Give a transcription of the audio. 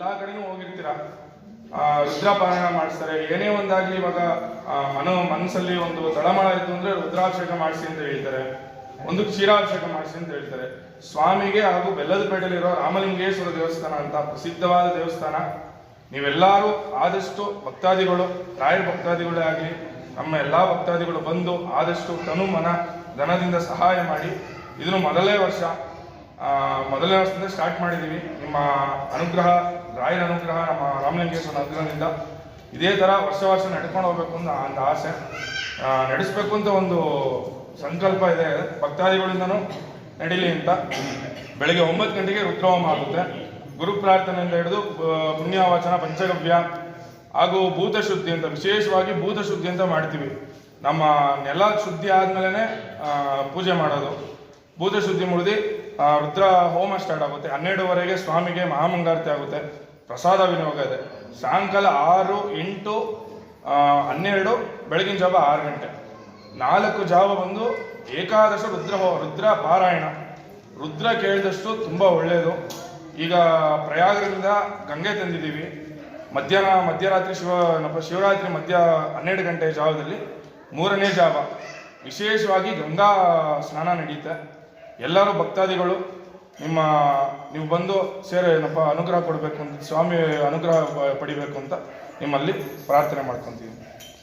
ಎಲ್ಲಾ ಕಡೆನೂ ಹೋಗಿರ್ತೀರ? ಆ, ರುದ್ರಾಪಾರಾಯಣ ಮಾಡಿಸ್ತಾರೆ. ಏನೇ ಒಂದಾಗ್ಲಿ ಇವಾಗ ಮನೋ ಮನಸ್ಸಲ್ಲಿ ಒಂದು ತಳಮಳ ಇತ್ತು ಅಂದ್ರೆ ರುದ್ರಾಭಿಷೇಕ ಮಾಡಿಸಿ ಅಂತ ಹೇಳ್ತಾರೆ. ಒಂದು ಕ್ಷೀರಾಭಿಷೇಕ ಮಾಡಿಸಿ ಅಂತ ಹೇಳ್ತಾರೆ. ಸ್ವಾಮಿಗೆ ಹಾಗೂ ಬೆಲ್ಲದಪೇಟೆಯಲ್ಲಿರೋ ರಾಮಲಿಂಗೇಶ್ವರ ದೇವಸ್ಥಾನ ಅಂತ ಪ್ರಸಿದ್ಧವಾದ ದೇವಸ್ಥಾನ. ನೀವೆಲ್ಲರೂ ಆದಷ್ಟು ಭಕ್ತಾದಿಗಳು ರಾಯರ ಭಕ್ತಾದಿಗಳೇ ಆಗಲಿ ನಮ್ಮ ಎಲ್ಲ ಭಕ್ತಾದಿಗಳು ಬಂದು ಆದಷ್ಟು ತನು ಮನ ಧನದಿಂದ ಸಹಾಯ ಮಾಡಿ. ಇದನ್ನು ಮೊದಲೇ ವರ್ಷ ಮೊದಲನೇ ವರ್ಷದಿಂದ ಸ್ಟಾರ್ಟ್ ಮಾಡಿದ್ದೀವಿ ನಿಮ್ಮ ಅನುಗ್ರಹ, ರಾಯರ ಅನುಗ್ರಹ, ನಮ್ಮ ರಾಮಲಿಂಗೇಶ್ವರ ಅನುಗ್ರಹದಿಂದ ಇದೇ ಥರ ವರ್ಷ ವರ್ಷ ನಡ್ಕೊಂಡು ಹೋಗ್ಬೇಕು ಅಂತ ಒಂದು ಆಸೆ. ನಡೆಸಬೇಕು ಅಂತ ಒಂದು ಸಂಕಲ್ಪ ಇದೆ. ಭಕ್ತಾದಿಗಳಿಂದನೂ ನಡೀಲಿ ಅಂತ. ಬೆಳಗ್ಗೆ ಒಂಬತ್ತು ಗಂಟೆಗೆ ರುದ್ರಹೋಮ ಆಗುತ್ತೆ. ಗುರು ಪ್ರಾರ್ಥನೆಯಿಂದ ಹಿಡಿದು ಪುಣ್ಯವಾಚನ, ಪಂಚಗವ್ಯ ಹಾಗೂ ಭೂತ ಶುದ್ಧಿ ಅಂತ, ವಿಶೇಷವಾಗಿ ಭೂತ ಶುದ್ಧಿ ಅಂತ ಮಾಡ್ತೀವಿ. ನಮ್ಮ ನೆಲ ಶುದ್ಧಿ ಆದ್ಮೇಲೆ ಪೂಜೆ ಮಾಡೋದು. ಭೂತ ಶುದ್ಧಿ ಮುಗಿದು ರುದ್ರ ಹೋಮ ಸ್ಟಾರ್ಟ್ ಆಗುತ್ತೆ. ಹನ್ನೆರಡುವರೆಗೆ ಸ್ವಾಮಿಗೆ ಮಹಾಮಂಗಾರತಿ ಆಗುತ್ತೆ. ಪ್ರಸಾದ ವಿನಿಯೋಗ ಇದೆ. ಸಾಯಂಕಾಲ ಆರು ಎಂಟು ಆ, ಹನ್ನೆರಡು ಬೆಳಗಿನ ಜಾವ ಆರು ಗಂಟೆ. ನಾಲ್ಕು ಜಾವ ಬಂದು ಏಕಾದಶ ರುದ್ರ ಹೋ- ರುದ್ರ ಪಾರಾಯಣ. ರುದ್ರ ಕೇಳಿದಷ್ಟು ತುಂಬ ಒಳ್ಳೆಯದು ಈಗ ಪ್ರಯಾಗದಿಂದ ಗಂಗೆ ತಂದಿದ್ದೀವಿ. ಮಧ್ಯಾಹ್ನ ಮಧ್ಯರಾತ್ರಿ ಶಿವ ಶಿವರಾತ್ರಿ ಮಧ್ಯ ಹನ್ನೆರಡು ಗಂಟೆ ಜಾವದಲ್ಲಿ ಮೂರನೇ ಜಾವ. ವಿಶೇಷವಾಗಿ ಗಂಗಾ ಸ್ನಾನ ನಡೆಯುತ್ತೆ. ಎಲ್ಲರೂ ಭಕ್ತಾದಿಗಳು, ನಿಮ್ಮ, ನೀವು ಬಂದು ಸೇರೆ ಏನಪ್ಪ, ಅನುಗ್ರಹ ಕೊಡಬೇಕು ಅಂತ, ಸ್ವಾಮಿ ಅನುಗ್ರಹ ಪಡಿಬೇಕು ಅಂತ ನಿಮ್ಮಲ್ಲಿ ಪ್ರಾರ್ಥನೆ ಮಾಡ್ಕೊತೀವಿ.